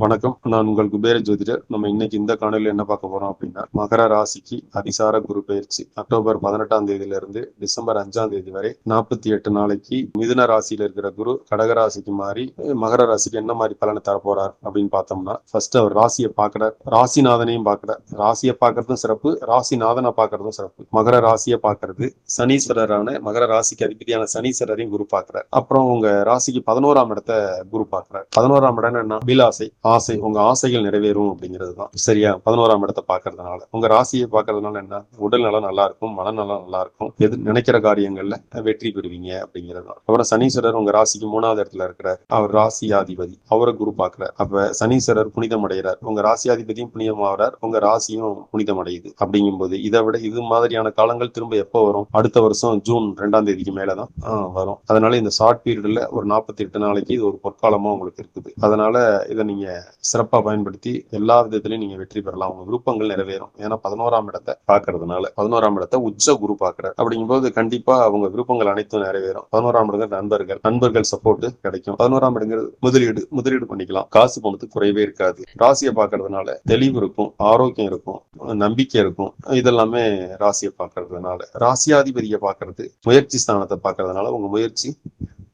வணக்கம். நான் உங்கள் குபேர ஜோதிடர். நம்ம இன்னைக்கு இந்த காணொலியில் என்ன பார்க்க போறோம் அப்படின்னா மகர ராசிக்கு அதிசார குரு பயிற்சி. அக்டோபர் பதினெட்டாம் தேதியில இருந்து டிசம்பர் அஞ்சாம் தேதி வரை நாற்பத்தி எட்டு நாளைக்கு மிதுன ராசியில இருக்கிற குரு கடக ராசிக்கு மாறி மகர ராசிக்கு என்ன மாதிரி பலனை தரப்போறார் அப்படின்னு பார்த்தோம்னா ஃபர்ஸ்ட் அவர் ராசியை பார்க்கிறார். ராசிநாதனையும் பார்க்கிறார். ராசியை பார்க்கறதும் சிறப்பு ராசிநாதனை பார்க்கறதும் சிறப்பு. மகர ராசியை பார்க்கறது சனீஸ்வரரான மகர ராசிக்கு அதிபதியான சனீஸ்வரரையும் குரு பார்க்கிறார். அப்புறம் உங்க ராசிக்கு பதினோராம் இடத்த குரு பார்க்கிறார். பதினோராம் இடம் என்ன அபிலாசை. ஆசை உங்க ஆசைகள் நிறைவேறும் அப்படிங்கிறது தான் சரியா? பதினோராம் இடத்தை பார்க்கறதுனால. உங்க ராசியை பார்க்கறதுனால என்ன? உடல் நலம் நல்லா இருக்கும் மனநலம் நல்லா இருக்கும். எது நினைக்கிற காரியங்கள்ல வெற்றி பெறுவீங்க அப்படிங்கிறது தான் அப்புறம் சனீஸ்வரர் உங்க ராசிக்கு மூணாவது இடத்துல இருக்கிறார். அவர் ராசியாதிபதி. அவரை குரு பாக்குறார் அப்ப சனீஸ்வரர் புனிதம் அடைகிறார். உங்க ராசியாதிபதியும் புனிதமாகிறார் உங்க ராசியும் புனிதம் அடையுது. அப்படிங்கும்போது இதை விட இது மாதிரியான காலங்கள் திரும்ப எப்போ வரும்? அடுத்த வருஷம் ஜூன் ரெண்டாம் தேதிக்கு மேலதான் வரும். அதனால இந்த ஷார்ட் பீரியட்ல ஒரு நாற்பத்தி எட்டு நாளைக்கு இது ஒரு பொற்காலமா உங்களுக்கு இருக்குது. அதனால இதை நீங்க சிறப்பா பயன்படுத்தி எல்லா விதத்திலையும் நீங்க வெற்றி பெறலாம். உங்க விருப்பங்கள் நிறைவேறும். ஏன்னா பதினோராம் இடத்தை பாக்குறதுனால பதினோராம் இடத்தை உச்ச குரு பாக்குறாரு அப்படிங்கும்போது கண்டிப்பா அவங்க விருப்பங்கள் அனைத்தும் நிறைவேறும். பதினோராம் இடங்கள் நண்பர்கள் நண்பர்கள் சப்போர்ட் கிடைக்கும். பதினோராம் இடங்கிறது முதலீடு முதலீடு பண்ணிக்கலாம். காசு பணத்துக்கு குறைவே இருக்காது. ராசியை பாக்குறதுனால தெளிவு இருக்கும் ஆரோக்கியம் இருக்கும் நம்பிக்கை இருக்கும். இதெல்லாமே ராசியை பார்க்கறதுனால. ராசியாதிபதியை பார்க்கறது முயற்சி ஸ்தானத்தை பார்க்கறதுனால உங்க முயற்சி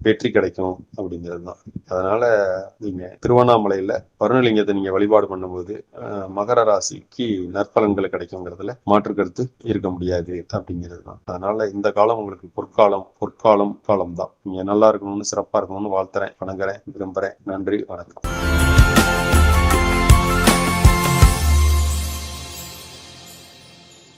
வெற்றி கிடைக்கும் அப்படிங்கிறது தான் அதனால நீங்க திருவண்ணாமலையில வருணலிங்கத்தை நீங்க வழிபாடு பண்ணும்போது அஹ், மகர ராசிக்கு நற்பலன்கள் கிடைக்குங்கிறதுல மாற்று கருத்து இருக்க முடியாது அப்படிங்கிறது தான் அதனால இந்த காலம் உங்களுக்கு பொற்காலம் பொற்காலம் காலம் தான் நீங்க நல்லா இருக்கணும்னு சிறப்பா இருக்கணும்னு வாழ்த்துறேன் வணங்குறேன் விரும்புறேன். நன்றி வணக்கம்.